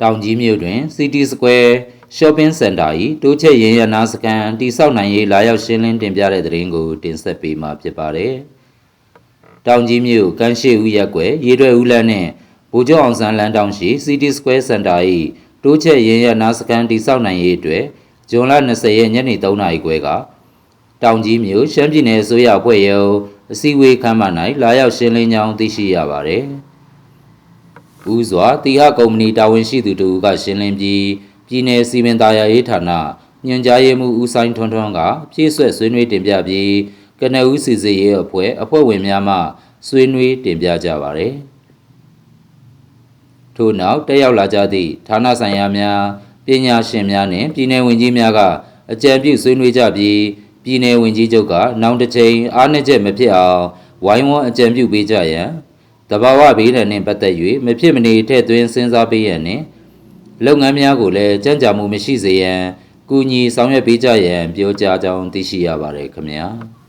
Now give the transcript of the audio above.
တောင်ကြီးမြို့တွင် City Square Shopping Center ၏တိုးချက်ရင်းရနာစကန်တိစောက်နိုင်ရေးလာရောက်ရှင်းလင်းတင်ပြတဲ့သတင်းကိုတင်ဆက်ပေးမှာဖြစ်ပါတယ်။တောင်ကြီးမြို့ကမ်းရှိဦးရက်ွယ်ရေတွဲဦးလန်းနှင့်ဗိုလ်ချုပ်အောင်ဆန်းလမ်းတောင်ရှိ City Square Center ၏တိုးချက်ရင်းရနာစကန်တိစောက်နိုင်ရေးအတွက်ဇွန်လ20ရက်ညနေ3နာရီခွဲကတောင်ကြီးမြို့ရှမ်းပြည်နယ်အစိုးရအဖွဲ့ရုံးအစည်းအဝေးခန်းမ၌လာရောက်ရှင်းလင်းကြောင်းသိရှိရပါသည်။ ဦးစွာတီဟကုမ္ပဏီတာဝန်ရှိသူတို့ကရှင်းလင်းပြီးပြည်내စီမံသားယာရေးဌာနညွှန်ကြားရေးမှူးဦးဆိုင်ထွန်းထွန်းကပြည့်စွက်ဆွေးနွေးတင်ပြပြီးကနဦးစီစစ်ရေးအဖွဲ့အဖွဲ့ဝင်များမှဆွေးနွေးတင်ပြကြပါသည်။ထို့နောက်တက်ရောက်လာကြသည့်ဌာနဆိုင်ရာများပညာရှင်များနှင့်ပြည်내ဝန်ကြီးများကအကြံပြုဆွေးနွေးကြပြီးပြည်내ဝန်ကြီးချုပ်ကနောက်တစ်ချိန်အားနည်းချက်မဖြစ်အောင်ဝိုင်းဝန်းအကြံပြုပေးကြရန် တဘာဝဘေးဒဏ်နှင့်ပတ်သက်၍မဖြစ်မနေထည့်သွင်းစဉ်းစားပေးရန်နှင့်လုပ်ငန်းများကိုလည်းကြံ့ကြာမှုမရှိစေရန်ကူညီဆောင်ရွက်ပေးကြရန်ပြောကြားကြောင်းသိရှိရပါတယ်ခင်ဗျာ။